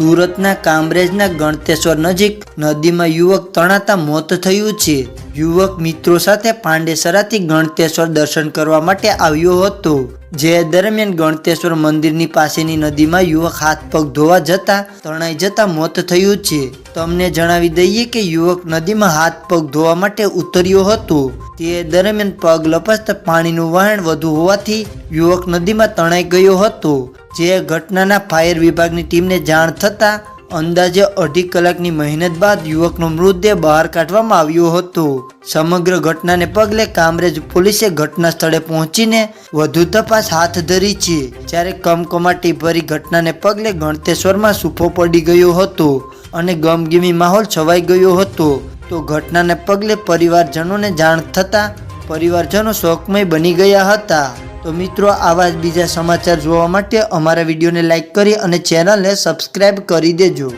સુરતના કામરેજના ગણતેશ્વર નજીક નદીમાં યુવક તણાતા મોત થયું છે. યુવક મિત્રો સાથે પાંડેસરાથી ગણતેશ્વર દર્શન કરવા માટે આવ્યો હતો. જે દરમિયાન ગણતેશ્વર મંદિરની પાસેની નદીમાં યુવક હાથ પગ ધોવા જતા તણાઈ જતા મોત થયું છે. તમને જણાવી દઈએ કે યુવક નદીમાં હાથ પગ ધોવા માટે ઉતર્યો હતો. તે દરમિયાન પગ લપસતા પાણીનું વહેણ વધુ હોવાથી યુવક નદીમાં તણાઈ ગયો હતો. જે ઘટનાના ફાયર વિભાગની ટીમને જાણ થતાં અંદાજે અઢી કલાકની મહેનત બાદ યુવકનો મૃતદેહ બહાર કાઢવામાં આવ્યો હતો. સમગ્ર ઘટનાને પગલે કામરેજ પોલીસે ઘટના સ્થળે પહોંચીને વધુ તપાસ હાથ ધરી છે. જ્યારે કમકમાટી ભરી ઘટનાને પગલે ગણતેશ્વરમાં સૂફો પડી ગયો હતો અને ગમગીમી માહોલ છવાઈ ગયો હતો. તો ઘટનાને પગલે પરિવારજનોને જાણ થતાં પરિવારજનો શોકમય બની ગયા હતા. તો મિત્રો, આવા જ બીજા સમાચાર જોવા માટે અમારા વિડીયોને લાઇક કરી અને ચેનલને સબસ્ક્રાઈબ કરી દેજો.